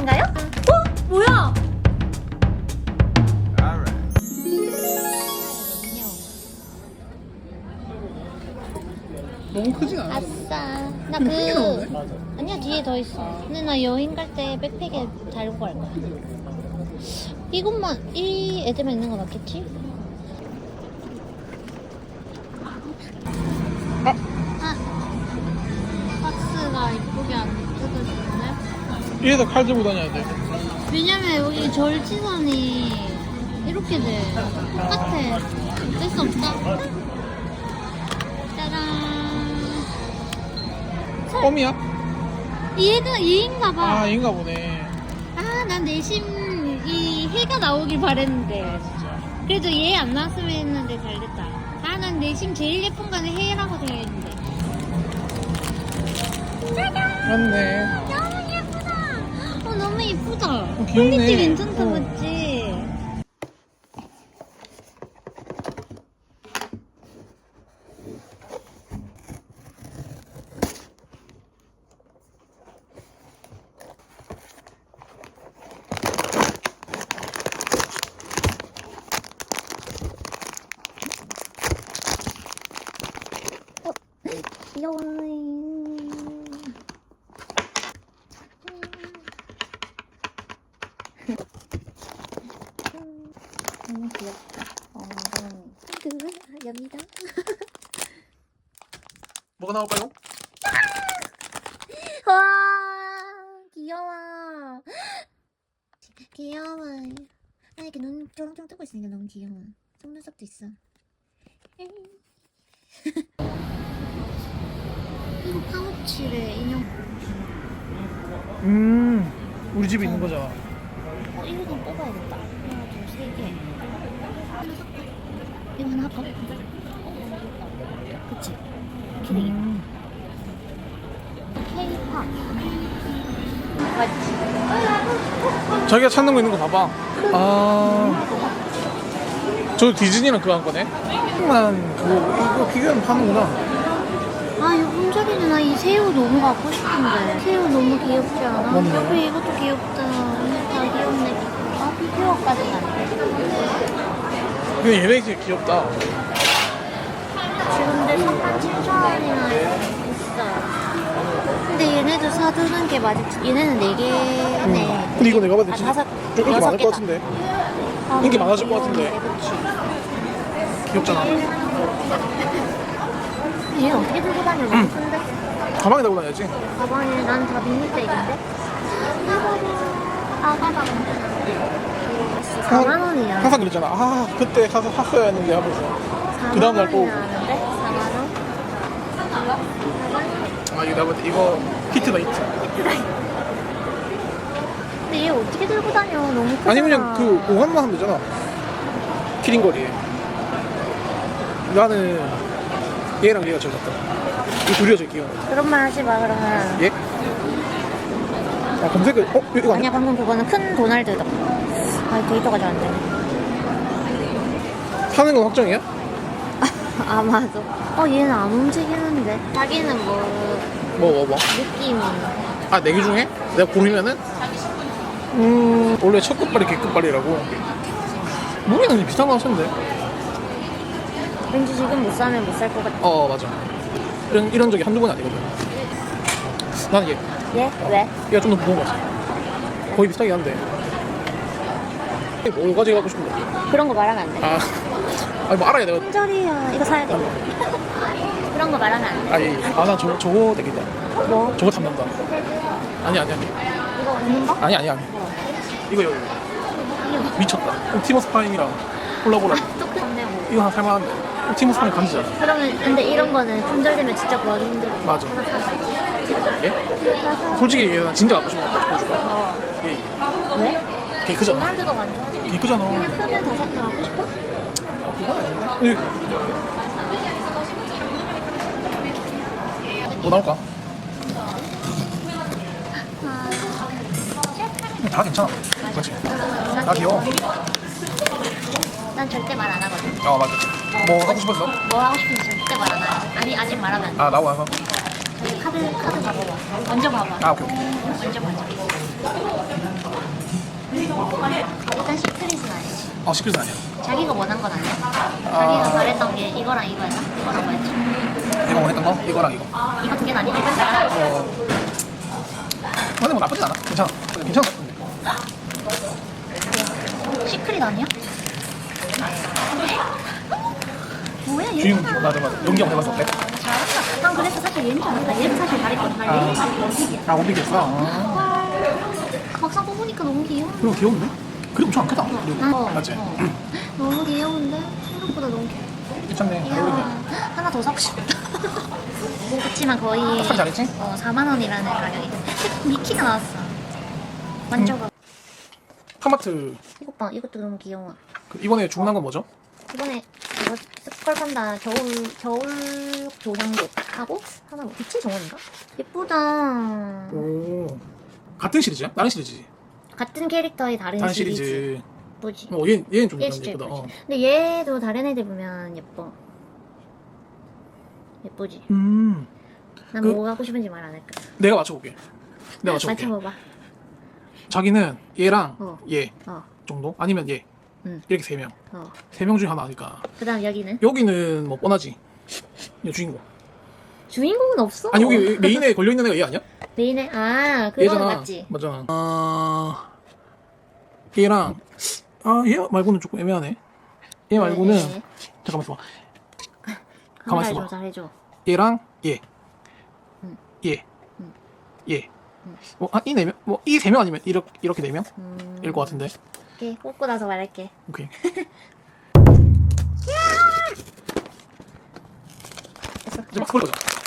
있으신가요? 어? 뭐야? 너무 크진 않아. 아싸. 나 크게 나오네. 그. 아니야, 뒤에 더 있어. 근데 나 여행 갈 때 백팩에 달고 갈 거야. 이것만, 이 애들만 있는 거 맞겠지? 이래서 칼 들고 다녀야 돼. 왜냐면 여기 절지선이 이렇게 돼. 똑같아. 어쩔 수 없어. 짜란. 껌이야? 얘가 얘인가 봐. 아, 얘인가 보네. 아, 난 내심 이 해가 나오길 바랬는데. 그래도 얘 안 나왔으면 했는데 잘 됐다. 아, 난 내심 제일 예쁜 거는 해라고 되어 있는데. 맞네. 예쁘다. 어. 귀엽네. 퀄리티 괜찮다, 어. 맞지? 어, 귀여워. 너무 귀엽다. 어, 그, 엽니다. 뭐가 나올까요? 와, 귀여워. 귀여워. 아, 이렇게 눈 쫑쫑 뜨고 있으니까 너무 귀여워. 속눈썹도 있어. 이거 파우치래, 인형. 음, 우리 집에 있는 거잖아. 어, 이거 좀 뽑아야겠다. 하나, 둘, 세 개. 하나 살까? 이거 하나 할까? 그치? 음. 케이팝. 자기가 찾는 거 있는 거 봐봐. 아. 저 디즈니랑 그거 한 거네? 만 그거, 이거 비교하면 파는구나. 아, 이거 홈자리는 나이 새우 너무 갖고 싶은데. 새우 너무 귀엽지 않아? 맞네. 옆에 이것도 귀엽다. 다 귀엽네. 아, 피규어까지는 안 돼. 근데 얘네 진짜 귀엽다. 지금 내 3만 7천 원이나 있어. 근데 얘네도 사두는 게 맞을, 얘네는 4개네. 음. 근데 이거 내가 봤을 때 아, 다섯, 좀 인기 많을 것 개다. 같은데. 아, 인기 많아질 것 같은데. 그치. 귀엽잖아. 얘는 어떻게 들고 다녀? 큰데? 가방에 넣고 다녀야지. 가방에 난다 빅리백인데? 아, 가방. 4만 원이야. 항상 그랬잖아. 아, 그때 가서 샀어야 했는데 하면서. 그 다음 날 또. 4만 원이라는데? 4만 원? 아, 이거 내가 볼때 이거 히트다, 히트. 근데 얘 어떻게 들고 다녀? 너무 크잖아. 아니, 그냥 그 5환만 하면 되잖아. 키링거리에. 나는 얘랑 얘가 제일 낫다. 이 둘이가 제일 귀여워. 그런 말 하지 마, 그러면. 얘? 아, 검색을, 어? 이거 아니야, 아니야? 방금 그거는 큰 도날드다. 아, 데이터가 잘 안 되네. 사는 건 확정이야? 아, 맞아. 어, 얘는 안 움직이는데. 자기는 뭐, 뭐, 뭐, 뭐. 느낌이. 아, 네 개 중에? 내가 고르면은? 음, 원래 첫 끝발이 개끝발이라고. 무게는 비슷한 거 같은데. 왠지 지금 못 사면 못 살 것 같아. 어, 맞아. 이런, 이런 적이 한두 번 아니거든. 나는 얘. 얘? 왜? 얘가 좀 더 무거운 거 같아. 거의 비슷하긴 한데. 뭘 가지고 가고 싶은 거 그런 거 말하면 안 돼. 아, 아니, 뭐 알아야 내가. 품절이야. 이거 사야 돼. 그런 거 말하면 안 돼. 아니, 아, 나 저거, 저거 되겠다. 뭐? 저거 탐난다. 아니, 아니, 아니. 이거 없는 거? 아니, 아니, 아니. 이거, 이거. 미쳤다. 옵티머스 파임이랑 콜라보라. 똑같네 뭐. 이거 하나 살만한데. 옵티머스 파임 감지잖아. 그러면 근데 이런 거는 품절되면 진짜 구하기 힘들어. 맞아. 얘? 솔직히 얘나 진짜 갖고 싶은 거 같아. 보여줄까? 어. 얘, 왜? 걔 크잖아. 도날드가 완전. 걔 크잖아. 그냥 크면 다섯 개 하고 싶어? 이- 또 나올까? 다 괜찮아. 그렇지. 다 귀여워. 난 절대 말 안 하거든. 어 맞아. 뭐 하고 싶었어? 뭐 하고 싶은지 절대 말 안 해. 아니 아직 말하면 안 돼. 아 나와 와서. 저기 카드 카드 봐봐. 먼저 봐봐. 아 오케이. 먼저 봐봐. 일단 시크릿은 아니지. 아, 어 시크릿 아니야. 자기가 원한 건 아니야? 자기가 말했던 게 이거랑 이거였나? 이거랑 뭐였지? 내가 원했던 거 이거랑 이거 이거 두 개는 하나? 어 근데 뭐 나쁘진 않아 괜찮아 괜찮아. 시크릿 아니야? 뭐야 얘? 주인공 맞아 맞아 연기 한번 해봤어 어때? 잘한다. 난 그래서 사실 얘는 잘한다. 얘는 사실 잘했거든. 나 아. 얘는 사실 원픽이야. 아 원픽이었어? 아. 막상 뽑으니까 너무 귀여워. 그리고 귀여운데? 그리고 엄청 안 크다 그리고 어, 맞지? 어. 너무 귀여운데 생각보다 너무 귀여워. 괜찮네 잘 하나 더 사고 싶다. 그렇지만 거의 참 잘했지? 어, 4만 원이라는 가격이. 미키가 나왔어. 만져봐. 카마트 이것 봐, 이것도 너무 귀여워. 그 이번에 주문한 건 뭐죠? 이번에 이거 스컬 판다 겨울 겨울 조향국 하고 하나 뭐 빛의 정원인가? 예쁘다. 오 같은 시리즈야? 다른 시리즈지? 같은 캐릭터의 다른, 다른 시리즈. 시리즈 예쁘지? 어 얘, 얘는 좀얘 이런 진짜 예쁘다 예쁘지? 어. 근데 얘도 다른 애들 보면 예뻐. 예쁘지? 음 난 그- 뭐 갖고 싶은지 말 안 할까? 내가 맞춰볼게 내가 맞춰볼게 맞춰봐봐. 자기는 얘랑 어. 얘 어, 정도? 아니면 얘 응. 이렇게 세 명. 어. 세 명 중에 하나 아닐까. 그 다음 여기는? 여기는 뭐 뻔하지. 얘 주인공. 주인공은 없어. 아니 여기 메인에 걸려 있는 애가 얘 아니야? 메인에, 아, 그거 얘잖아. 맞지? 맞잖아. 아 얘랑 아얘 말고는 조금 애매하네. 얘 말고는 네, 네. 잠깐만. 가만히 잘해줘, 있어봐. 잘해줘. 얘랑 얘. 응. 얘. 응. 얘. 응. 뭐이 네 명? 뭐 이 세 명 아니면 이렇게 이렇게 네 명? 음, 일것 같은데. 오케이, 뽑고 나서 말할게. 오케이. 이제 막 걸어보자.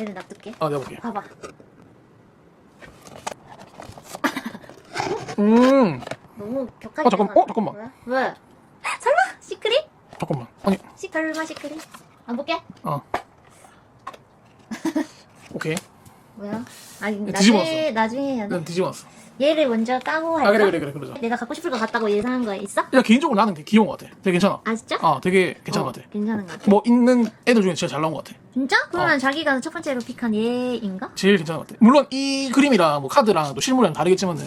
얘를 놔둘게. 아 내가 볼게. 봐봐. 음 너무 격하게. 어, 잠깐- 생각하네. 어, 잠깐만. 왜? 왜? 설마? 시크릿? 잠깐만. 아니 시, 설마 시크릿? 안 볼게. 어. 오케이. 뭐야? 아니, 네, 나중에. 나중에 해야 돼. 난 뒤집어놨어. 얘를 먼저 까고 할까? 아 그래 그래 그래 그러자. 내가 갖고 싶을 것 같다고 예상한 거 있어? 야 개인적으로 나는 되게 귀여운 것 같아. 되게 괜찮아. 아, 진짜? 아 되게 괜찮은 어, 것 같아. 괜찮은 것 같아. 뭐 있는 애들 중에 진짜 잘 나온 것 같아. 진짜? 그러면 어. 자기가 첫 번째로 픽한 얘인가? 제일 괜찮은 것 같아. 물론 이 그림이랑 뭐 카드랑 또 실물이랑 다르겠지만은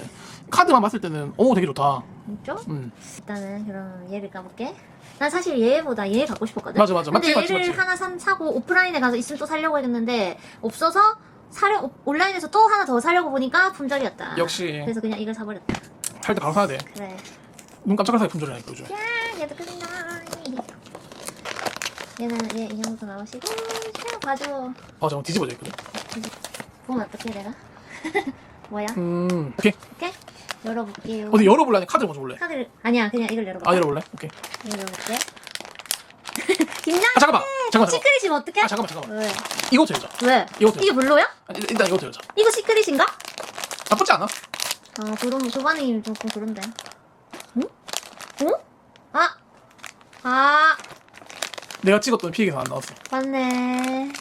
카드만 봤을 때는 오 되게 좋다. 진짜? 음 일단은 그럼 얘를 까볼게. 난 사실 얘보다 얘 갖고 싶었거든. 맞아, 맞아. 근데 맞지, 맞지, 얘를 맞지. 하나 산, 사고 오프라인에 가서 있으면 또 사려고 했는데 없어서 사려 온라인에서 또 하나 더 사려고 보니까 품절이었다. 역시 그래서 그냥 이걸 사버렸다. 살 때 바로 사야 돼. 그래. 눈 깜짝할 사이 품절이라니까 요즘. 야, 얘도 끝나. 얘는 얘 인형도 나오시고 샤 봐줘. 어 잠깐 뒤집어져 있거든. 보면 어떡해 내가? 뭐야? 음 오케이. 오케이? 열어볼게요. 어디 열어볼래? 아니 카드 먼저 볼래? 카드를 아니야 그냥 이걸 열어볼게. 아 열어볼래? 오케이. 이걸 열어볼게. 김나? 아 잠깐만. 잠깐만. 잠깐만. 시크릿이면 어떡해? 아 잠깐만 잠깐만. 왜? 이거부터 열자. 왜? 이거부터 이게 별로야? 아니, 일단 이거부터 열자. 이거 시크릿인가? 나쁘지 않아? 어, 그런, 그 반응이 조금 그런데. 응? 어? 아! 아! 내가 찍었던 피해가 안 나왔어. 맞네.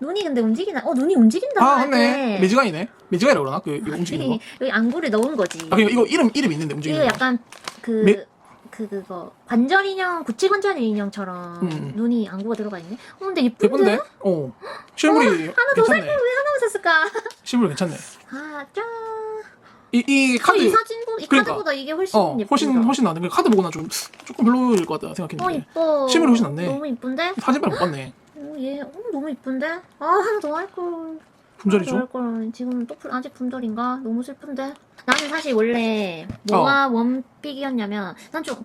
눈이 근데 움직이나? 어, 눈이 움직인다. 아 맞네. 매지가이네. 매지가이라 그러나? 그 이거 움직이는 거. 여기 안구를 넣은 거지. 아 그러니까 이거 이름 이름 있는데 이거 움직이는 거. 약간 그, 매- 그, 그거, 관절 인형, 구찌 관절 인형처럼 음. 눈이 안구가 들어가 있네? 어, 근데 예쁜데? 예쁜데? 어. 실물이 하나 더살 괜찮네. 걸왜 하나만 샀을까? 실물 괜찮네. 아, 짠. 이, 이 카드. 카드 이 사진보, 이 그러니까. 카드보다 이게 훨씬 어 예쁘다. 훨씬 훨씬 나은데 그 카드 보고 나 좀 조금 별로일 것 같다 어, 생각했는데 이뻐. 실물이 훨씬 낫네. 너무 이쁜데? 사진빨 못 봤네. 어, 얘, 어, 너무 이쁜데? 아, 하나 더 할걸. 품절이죠? 하나 더 할걸. 지금 또 풀- 아직 품절인가? 너무 슬픈데? 나는 사실 원래 뭐가 어. 원픽이었냐면, 난 좀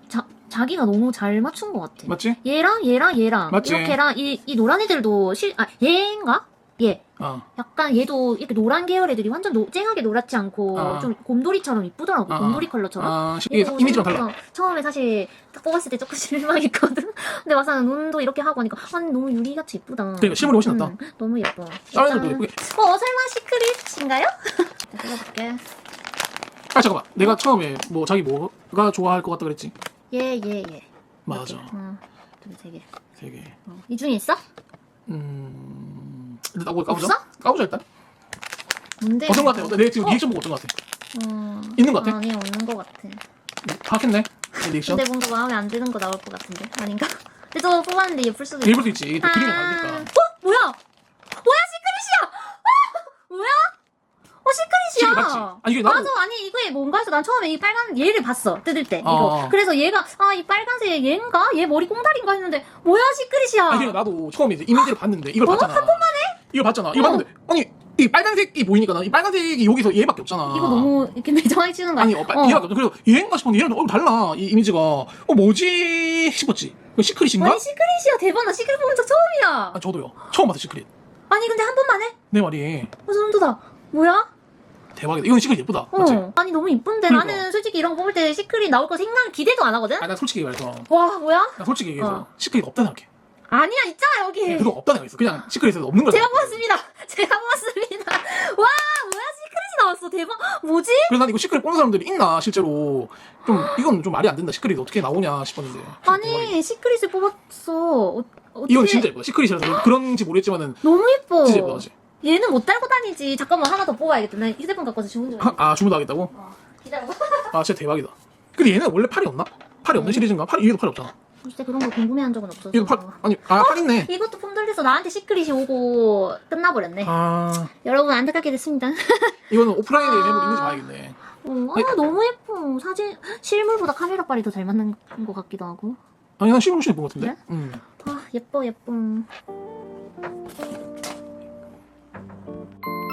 자기가 너무 잘 맞춘 것 같아. 맞지? 얘랑 얘랑 얘랑 맞지? 이렇게랑 이, 이 노란 애들도 실, 아, 얘인가? 얘. 어. 약간 얘도 이렇게 노란 계열 애들이 완전 노, 쨍하게 노랗지 않고 어. 좀 곰돌이처럼 이쁘더라고. 어. 곰돌이 컬러처럼. 아 이게 얘도 이미지랑 달라. 생각보다 처음에 사실 딱 뽑았을 때 조금 실망했거든. 근데 막상 눈도 이렇게 하고 하니까 아니 너무 유리같이 이쁘다. 그러니까 실물이 훨씬 낫다. 음, 너무 예뻐. 다른 애들도 일단- 예쁘게. 어 설마 시크릿인가요? 들어볼게. 아 잠깐만. 내가 처음에 뭐 자기 뭐가 좋아할 것 같다 그랬지? 얘얘 얘. 맞아. 어, 둘세 개. 세 개. 어. 이 중에 있어? 음. 일단 까보- 까보자. 없어? 까보자 일단. 뭔데? 어떤 것 같아? 내가 지금 어. 리액션 보고 어떤 것 같아? 어, 있는 것 같아? 아니 없는 것 같아. 파악했네. 내 리액션. 근데 뭔가 마음에 안 드는 거 나올 것 같은데 아닌가? 근데 또 뽑았는데 예쁠 수도 일부러 있지. 또 그림이 아. 다르니까. 어? 뭐야? 뭐야 시크릿이야? 어? 뭐야? 어 시크릿이야? 맞지? 아니 이게 나도 맞아 아니 이거에 뭔가 해서 난 처음에 이 빨간 얘를 봤어 뜯을 때 이거 어. 그래서 얘가 아 이 빨간색 얘인가 얘 머리 꽁다리인가 했는데 뭐야 시크릿이야 아니 나도 처음에 이제 이미지를 봤는데 이걸 어? 봤잖아. 한 번만 해? 이걸 봤잖아. 이거 어. 봤는데 아니 이 빨간색이 보이니까 나이 빨간색이 여기서 얘밖에 없잖아. 이거 너무 이렇게 매정하게 치는 거 아니 아니야? 어, 빨- 얘밖에 없어. 그래서 얘인가 싶었는데 얘랑 어 달라 이 이미지가 어 뭐지 싶었지. 그 시크릿인가? 아니 시크릿이야 대박 나 시크릿 본적 처음이야 아 저도요. 처음 봤어 시크릿. 아니 근데 한 번만 해? 내 말이 어 소름 돋아 뭐야? 대박이다. 이건 시크릿 예쁘다. 맞지? 어 아니 너무 이쁜데 그러니까. 나는 솔직히 이런 거 뽑을 때 시크릿 나올 거 생각 기대도 안 하거든? 아니 난 솔직히 말해서 와 뭐야? 나 솔직히 얘기해서 어. 시크릿 없다 생각해. 아니야 있잖아 여기 그거 없다 생각했어. 그냥 시크릿에서 없는 걸 제가. 뽑았습니다 제가 뽑았습니다 와 뭐야 시크릿이 나왔어 대박 뭐지? 그래서 난 이거 시크릿 보는 사람들이 있나 실제로 좀 이건 좀 말이 안 된다. 시크릿 어떻게 나오냐 싶었는데. 대박이다. 아니 시크릿을 뽑았어 어, 어떻게 이건 진짜 예쁘다. 시크릿이라서 그런지 모르겠지만은 너무 예뻐 진짜 예쁘다. 그치? 얘는 못 달고 다니지 잠깐만 하나 더 뽑아야겠다 나 휴대폰 갖고 와서 주문 좀 해. 아 주문도 하겠다고? 어, 기다려봐 아 진짜 대박이다. 근데 얘는 원래 팔이 없나? 팔이 없는 시리즈인가? 팔이 얘도 팔이 없잖아. 진짜 그런 거 궁금해한 적은 없어서 얘도 팔 아니 아팔 있네. 이것도 폼들려서 나한테 시크릿이 오고 끝나버렸네 아 여러분 안타깝게 됐습니다 이거는 오프라인에 매물 있는지 봐야겠네. 어, 아 너무 예뻐 사진 실물보다 카메라 빨이 더 잘 맞는 것 같기도 하고 아니 난 실물 실본 것 같은데. 음. 아 예뻐 예뻐 you